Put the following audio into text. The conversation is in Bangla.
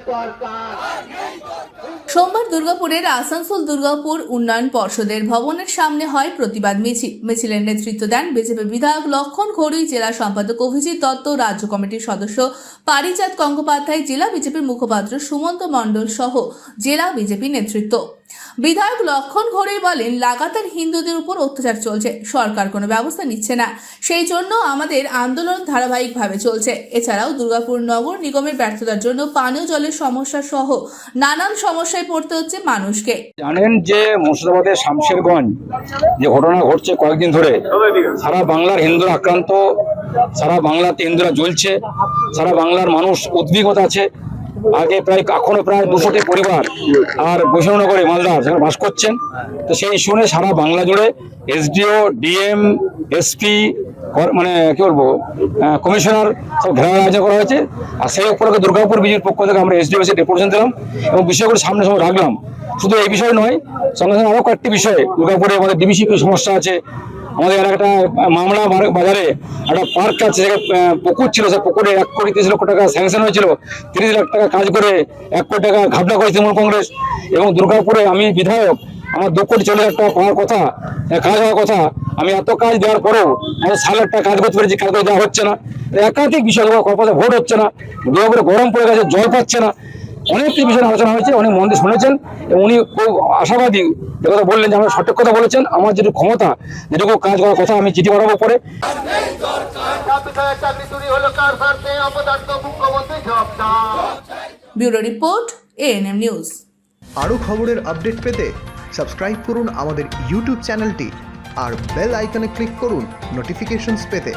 সরকার সোমবার দুর্গাপুরের আসানসোল দুর্গাপুর উন্নয়ন পর্ষদের ভবনের সামনে হয় প্রতিবাদ মিছিল। মিছিলের নেতৃত্ব দেন বিজেপি বিধায়ক লক্ষণ ঘড়ুই জেলা সম্পাদক অভিজিৎ দত্ত, রাজ্য কমিটির সদস্য পারিজাত গঙ্গোপাধ্যায়, জেলা বিজেপির মুখপাত্র সুমন্ত মণ্ডল সহ জেলা বিজেপি নেতৃত্ব। বিধায়ক লক্ষণ ঘড়ুই বলেন, লাগাতার হিন্দুদের উপর অত্যাচার চলছে। সরকার কোনো ব্যবস্থা নিচ্ছে না। সেই জন্য আমাদের আন্দোলন ধারাবাহিকভাবে চলছে। এছাড়াও দুর্গাপুর নগর নিগমের ব্যর্থতার জন্য পানীয় জলের সমস্যা সহ নানান সমস্যায় পড়তে হচ্ছে মানুষকে। জানেন যে মুর্শিদাবাদের শামশেরগঞ্জ, যে ঘটনা ঘটছে কয়েকদিন ধরে, সারা বাংলার হিন্দুরা আক্রান্ত, সারা বাংলাতে হিন্দুরা জ্বলছে, সারা বাংলার মানুষ উদ্বিগ্নতা আছে। আগে প্রায়, এখনও প্রায় দুশোটি পরিবার আর বৈষ্ণবনগরে মালদা সেখানে বাস করছেন। তো সেই শুনে সারা বাংলা জুড়ে এসডিও, ডিএম, এসপি মানে কি বলব কমিশনার সব ঘেরার আয়োজন করা হয়েছে। আর সেই উপলক্ষে দুর্গাপুর বিজেপির পক্ষ থেকে আমরা এসডিও এসে ডেপুটেশন দিলাম এবং বিষয়গুলো সামনে সময় রাখলাম। শুধু এই বিষয় নয়, সঙ্গে সঙ্গে আরও কয়েকটি বিষয় দুর্গাপুরে আমাদের ডিবিসি সমস্যা আছে আমাদের এলাকাটা মামলা বাজারে একটা পার্ক আছে পুকুর ছিল, সে পুকুরে এক কোটি তিরিশ লক্ষ টাকা স্যাংশন হয়েছিল। তিরিশ লাখ টাকা কাজ করে এক কোটি টাকা ঘাবলা করেছে তৃণমূল কংগ্রেস এবং দুর্গাপুরে আমি বিধায়ক, আমার দু কোটি চল্লিশ লাখ টাকা পাওয়ার কথা কাজ হওয়ার কথা, আমি এত কাজ দেওয়ার পরেও আমি সাত লাখ টাকা কাজ করতে পেরেছি, কাজ করে দেওয়া হচ্ছে না। একাধিক বিষয় ভোট হচ্ছে না, দুর্গাপুরে গরম পড়ে গেছে, জল পাচ্ছে না। অনেকটি বিষয় আলোচনা হয়েছে অনেক মন দিয়ে শুনেছেন এবং উনি খুব আশাবাদী যে কথা বললেন যে আমরা সঠিক কথা বলেছেন। আমার যেটুকু ক্ষমতা যেটুকু কাজ করার কথা আমি চিঠি পাঠাবো পরে। ব্যুরো রিপোর্ট এএনএম নিউজ আরও খবরের আপডেট পেতে সাবস্ক্রাইব করুন আমাদের ইউটিউব চ্যানেলটি আর বেল আইকনে ক্লিক করুন নোটিফিকেশনস পেতে।